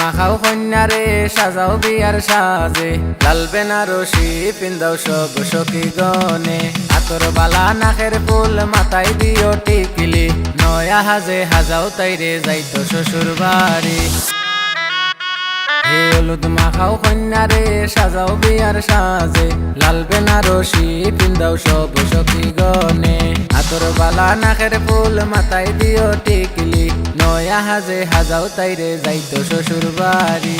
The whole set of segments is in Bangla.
মাখাও কন্যারে, সাজাও বিয়ার সাজে। লাল বেনারসি পিন্দাও সব সখী গনে আতর বালা নাকের ফুল মাথায় দিও টিকিলি। নয়া হাজে হাজাও তাইরে যাইতো শ্বশুর বাড়ি। হলুদ মাখাও কন্যারে, সাজাও বিয়ার সাজে। লাল বেনারসি পিন্দাও সব সখী গনে আতর বালা নাকের ফুল মাথায় দিও টিকলি। নয়া হাজে হাজাও তাইরে যাইতো শ্বশুর বাড়ি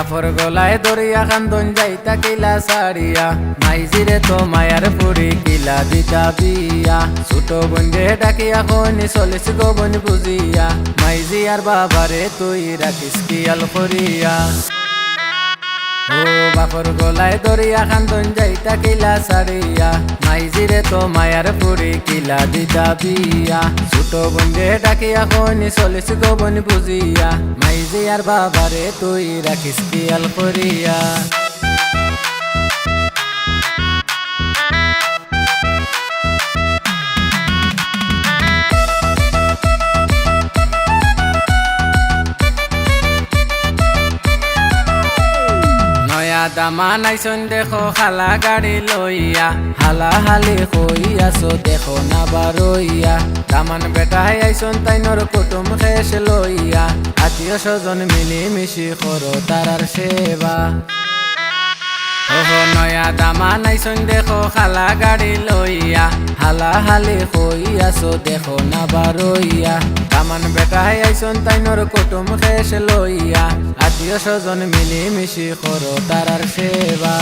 বাফর গলায় দরিয়া কান্দন যাইতা কিলা সারিয়া। মাইজিরে তো মায়ার পুরি কিলা দিতা বিয়া ছোট বন্ধে ডাকিয়া খনি চলিস গোবন বুঝিয়া। মাইজি আর বাবারে তুই রাখিস কিয়াল করিয়া। বাপর গলায় দরিয়া খান্দন যাইতা কিলা সারিয়া। মাইজিরে তো মায়ার পুরি কিলা দিদা বিয়া। ছোট বন্ধে ডাকিয়া খনি চলিস গোবন বুঝিয়া। মাইজি আর বাবারে তুই রাখিস কিয়াল করিয়া। নয়া দামা নাইছন দেখো, হালা গাড়ি লইয়া, হালা হালি কইয়াছো দেখো না বারইয়া দামান বেটাই আইছন তাইনর কুটুম খেস লইয়া। আত্মীয় স্বজন মিলি মিশি করো তারার সেবা ওহ নয়া দামা নাইছন দেখো খালা গাড়ি লইয়া হালা হালি কইয়াছো দেখো না বারইয়া। কামান বেটা হে আইছন তাইনর কুটুম খেস লইয়া। আত্মীয় স্বজন মিলি মিশি করো তারার সেবা।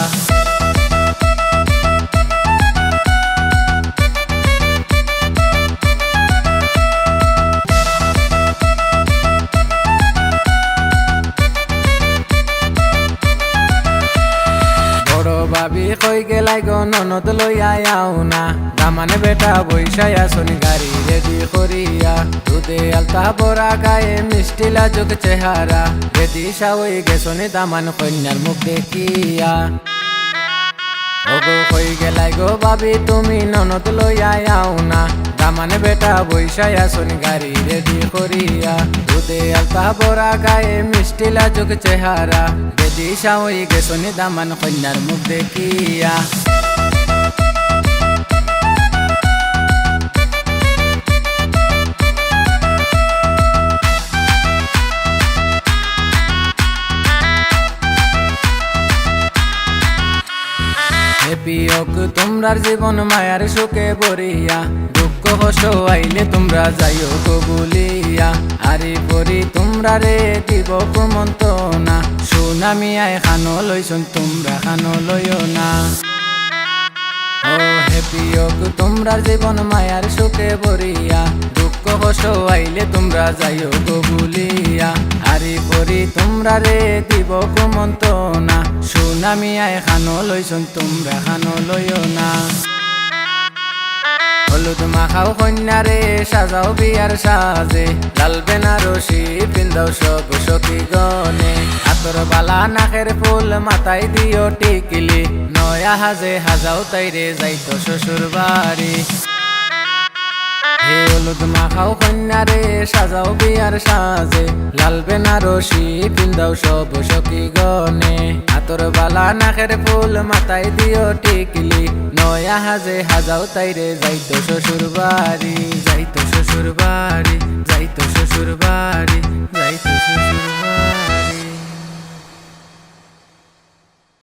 ভাবি কই গেলাই গো, ননদ লইয়া আও না। দামানে বেটা বৈশাই আসুন গাড়ি রেডি করিয়া। দুধে আলতা বড়া গায়ে মিষ্টি লাজুক চেহারা রেডি সাওই গেছনি দামান কন্যার মুখ দেখিয়া। ওগো কই গেলাই গো ভাবি, তুমি ননদ লইয়া আও না। দামান বেটা বৈশায়া আসুন গাড়ি রেডি করিয়া। দুধে আলতা বড়া গায়ে মিষ্টি লাজুক চেহারা। রেডি গে গেছনি দামান কন্যার মুখ দেখিয়া। হেপিয়ক তোমরার জীবন মায়ার সুখে বরিয়া দুঃখ কষ্ট আইলে তোমরা যাইও গো বলিয়া। আরে পরি, তোমরা রে দিব কুমন্ত না সুনামি আয় খানো লইছন, তোমরা খানো লইও না। ও হেপিয়ক তোমরার জীবন মায়ার সুখে বরিয়া আইলে তোমরা যাইও গো বলিয়া। আরে পরি, তোমরা রে দিব কুমন্ত না সুনামি আয় খানো লইছন, তোমরা খানো লইও না। হলুদ মাখাও কন্যারে সাজাও বিয়ার সাজে। লাল বেনারসি পিন্দাও সব সখী গনে হাতর বালা নাকের ফুল মাথায় দিও টিকিলি। নয়া হাজে হাজাও তাইরে, যাইতো শ্বশুর বাড়ি হে হলুদ মাখাও কন্যারে, সাজাও বিয়ার সাজে। লাল বেনারসি পিন্দাও সব সখী গনে হাতর বালা নাখের ফুল মাথায় দিও টিকলি। নয়া হাজে হাজাও তাইরে, যাইতো শ্বশুর বাড়ি